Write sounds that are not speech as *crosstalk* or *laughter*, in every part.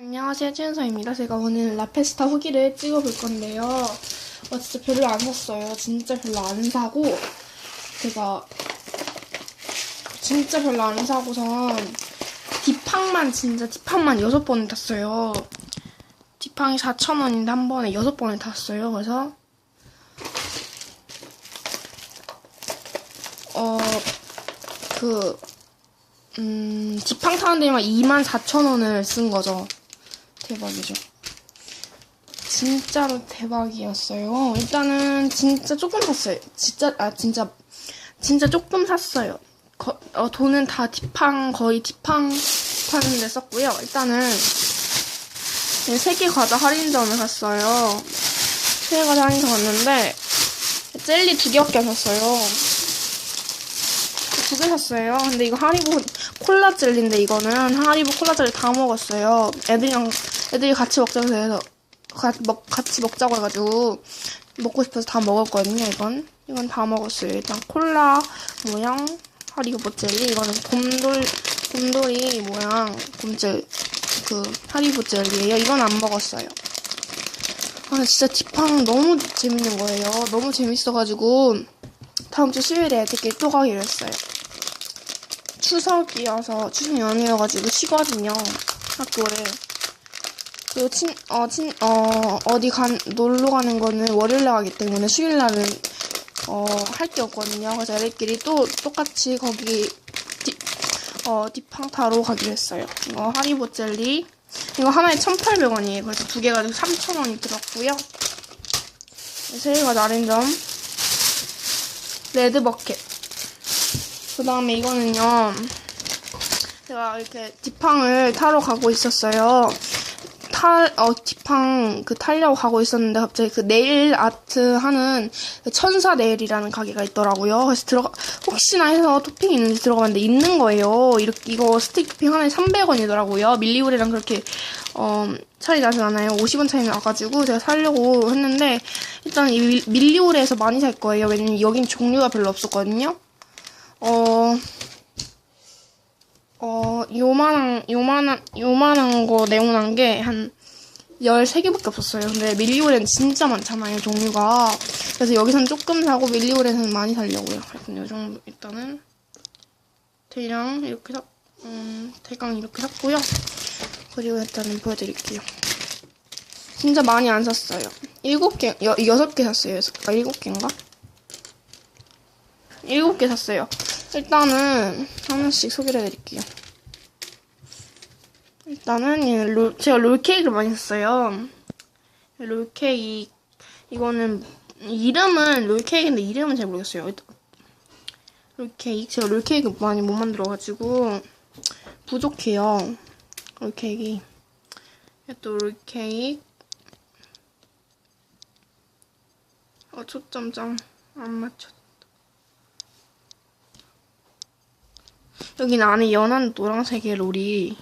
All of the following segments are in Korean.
안녕하세요, 최은서입니다. 제가 오늘 라페스타 후기를 찍어볼 건데요. 어, 진짜 별로 안 샀어요. 진짜 별로 안 사고, 제가 진짜 별로 안 사고선 디팡만 진짜 디팡만 6번을 탔어요. 디팡이 4,000원인데 한 번에 6번을 탔어요. 그래서 어, 그, 음, 지팡 타는 데만 24,000원을 쓴 거죠. 대박이죠. 진짜로 대박이었어요. 일단은 진짜 조금 샀어요. 진짜, 아, 진짜, 진짜 조금 샀어요. 거- 어, 돈은 다 디팡, 거의 디팡 파는 데 썼고요. 일단은, 세계 과자 할인점을 갔어요. 세계 과자 할인점 갔는데, 젤리 두 개밖에 안 샀어요. 두 개 샀어요. 근데 이거 하리보 콜라 젤리인데 이거는 하리보 콜라 젤리 다 먹었어요. 애들이랑 애들이 같이 먹자고 해서 같이, 먹, 같이 먹자고 해가지고 먹고 싶어서 다 먹었거든요. 이건 이건 다 먹었어요. 일단 콜라 모양 하리보 젤리 이거는 곰돌 곰돌이 모양 곰젤 그 하리보 젤리예요. 이건 안 먹었어요. 아 진짜 디팡 너무 재밌는 거예요. 너무 재밌어가지고 다음 주 수요일에 애들끼리 또 가기로 했어요. 추석이어서 추석 연휴여가지고 쉬거든요. 학교를. 그리고 친, 어, 친, 어, 어디 간, 놀러 가는 거는 월요일 날 가기 때문에 수요일 날은, 어, 할 게 없거든요. 그래서 애들끼리 또 똑같이 거기, 디, 어, 디팡타로 가기로 했어요. 이거 하리보 젤리. 이거 하나에 1,800원이에요. 그래서 두 개 가지고 3,000원이 들었고요. 세일과 나른점. 레드버켓. 그 다음에 이거는요. 제가 이렇게 디팡을 타러 가고 있었어요. 탈, 어, 디팡 그 타려고 가고 있었는데 갑자기 그 네일 아트 하는 그 천사 네일이라는 가게가 있더라고요. 그래서 들어가, 혹시나 해서 토핑 있는지 들어가봤는데 있는 거예요. 이렇게, 이거 스틱 토핑 하나에 300원이더라고요. 밀리오레랑 그렇게, 어, 차이 나지 않아요. 50원 차이 나가지고 제가 사려고 했는데, 일단 이 밀- 밀리오레에서 많이 살 거예요. 왜냐면 여긴 종류가 별로 없었거든요. 어, 어, 요만한, 요만한, 요만한 거 네모난 게 한 13개밖에 없었어요. 근데 밀리오렌 진짜 많잖아요, 종류가. 그래서 여기선 조금 사고 밀리오렌은 많이 살려고요. 일단 요 정도, 일단은. 대량 이렇게 샀, 음, 대강 이렇게 샀고요. 그리고 일단은 보여드릴게요. 진짜 많이 안 샀어요. 7개, 여, 6개 샀어요. 6개, 아, 7개인가? 7개 샀어요. 일단은 하나씩 소개를 해드릴게요. 일단은 이 롤, 제가 롤케이크를 많이 샀어요. 롤케이크 이거는 이름은 롤케이크인데 이름은 잘 모르겠어요. 롤케이크 제가 롤케이크 많이 못 만들어가지고 부족해요. 롤케이크 또 롤케이크 어 초점점 안 맞췄. 여기는 안에 연한 노란색의 롤이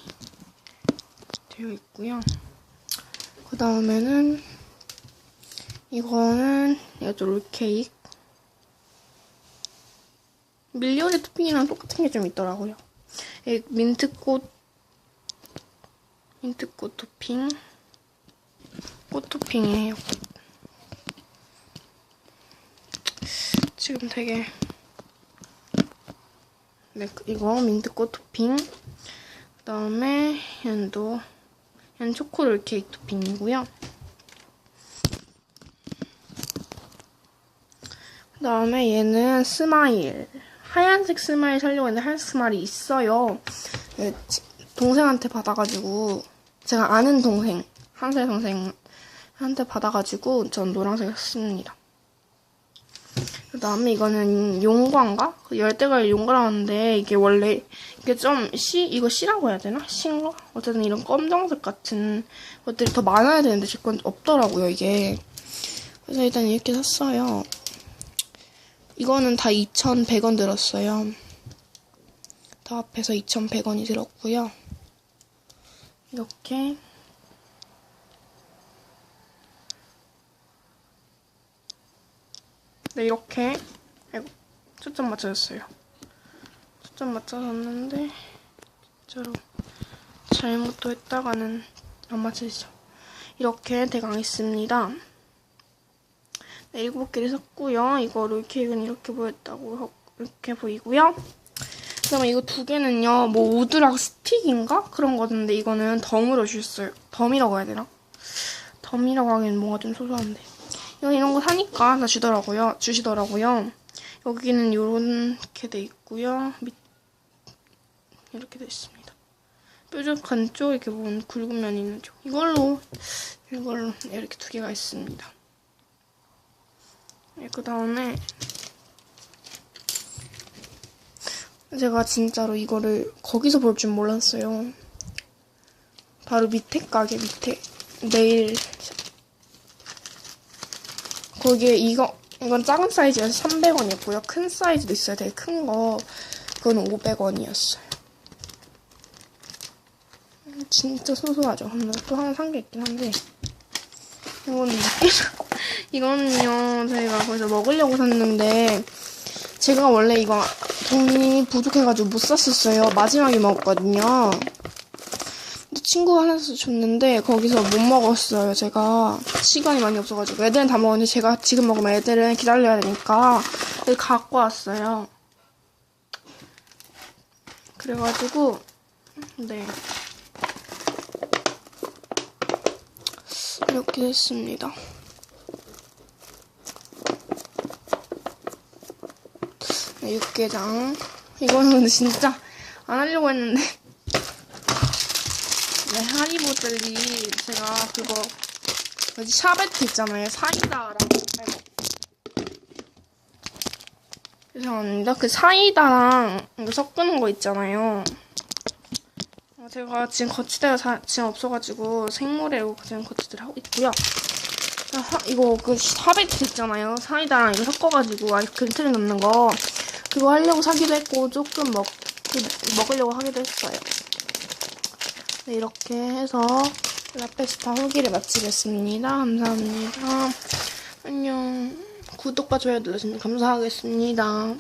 되어 있고요. 그 다음에는 이거는 이것도 롤케이크 밀리오리 토핑이랑 똑같은 게 좀 있더라고요. 이 민트꽃 민트꽃 토핑 꽃 토핑이에요. 지금 되게 네, 이거 민트꽃 토핑. 그 다음에 얘도 얘는 초코롤 케이크 토핑이고요. 그 다음에 얘는 스마일. 하얀색 스마일 살려고 했는데 하얀색 스마일이 있어요. 네, 지- 동생한테 받아가지고 제가 아는 동생 한살 동생한테 받아가지고 전 노란색 샀습니다. 그 다음에 이거는 용과인가? 그 열대과일 용과라는데 이게 원래 이게 좀 씨, 이거 씨라고 해야 되나? 씨인가? 어쨌든 이런 검정색 같은 것들이 더 많아야 되는데 제 건 없더라고요 이게. 그래서 일단 이렇게 샀어요. 이거는 다 2,100원 들었어요. 다 합해서 2,100원이 들었고요. 이렇게 네, 이렇게. 아이고, 초점 맞춰졌어요. 초점 맞춰졌는데, 진짜로 잘못 또 했다가는 안 맞춰지죠. 이렇게 대강했습니다. 네, 일곱 개를 샀고요. 이거 롤케이크는 이렇게 보였다고 하- 이렇게 보이고요. 그다음에 이거 두 개는요. 뭐 우드락 스틱인가 그런 거던데 이거는 덤으로 주셨어요. 덤이라고 해야 되나? 덤이라고 하기엔 뭔가 좀 소소한데. 이런 거 사니까 다 주더라고요. 주시더라고요. 여기는 이렇게 돼 있고요. 밑 이렇게 돼 있습니다. 뾰족한 쪽 이렇게 보면 굵은 면이 있는 쪽 이걸로 이걸로 이렇게 두 개가 있습니다. 네, 그 다음에 제가 진짜로 이거를 거기서 볼 줄 몰랐어요. 바로 밑에 가게 밑에 네일 거기에 이거 이건 작은 사이즈여서 300원이었고요. 큰 사이즈도 있어요. 되게 큰 거. 그건 500원이었어요. 진짜 소소하죠. 또 하나 산 게 있긴 한데 이거는 *laughs* 이거는요 저희가 거기서 먹으려고 샀는데 제가 원래 이거 돈이 부족해가지고 못 샀었어요. 마지막에 먹었거든요. 친구가 하나 줬는데 거기서 못 먹었어요. 제가 시간이 많이 없어가지고 애들은 다 먹었는데 제가 지금 먹으면 애들은 기다려야 되니까 갖고 왔어요. 그래가지고 네 이렇게 됐습니다. 네, 육개장 이거는 진짜 안 하려고 했는데 네, 하리보들이 제가 그거 뭐지 샤베트 있잖아요. 사이다랑. 죄송합니다. 그 사이다랑 이거 섞는 거 있잖아요. 어, 제가 지금 거치대가 자- 지금 없어가지고 생물에로 지금 거치대를 하고 있고요. 아, 하- 이거 그 샤베트 있잖아요. 사이다랑 이거 섞어가지고 아이스크림 넣는 거. 그거 하려고 사기도 했고 조금 먹 먹으려고 하기도 했어요. 네, 이렇게 해서 라페스타 후기를 마치겠습니다. 감사합니다. 안녕. 구독과 좋아요 눌러주시면 감사하겠습니다.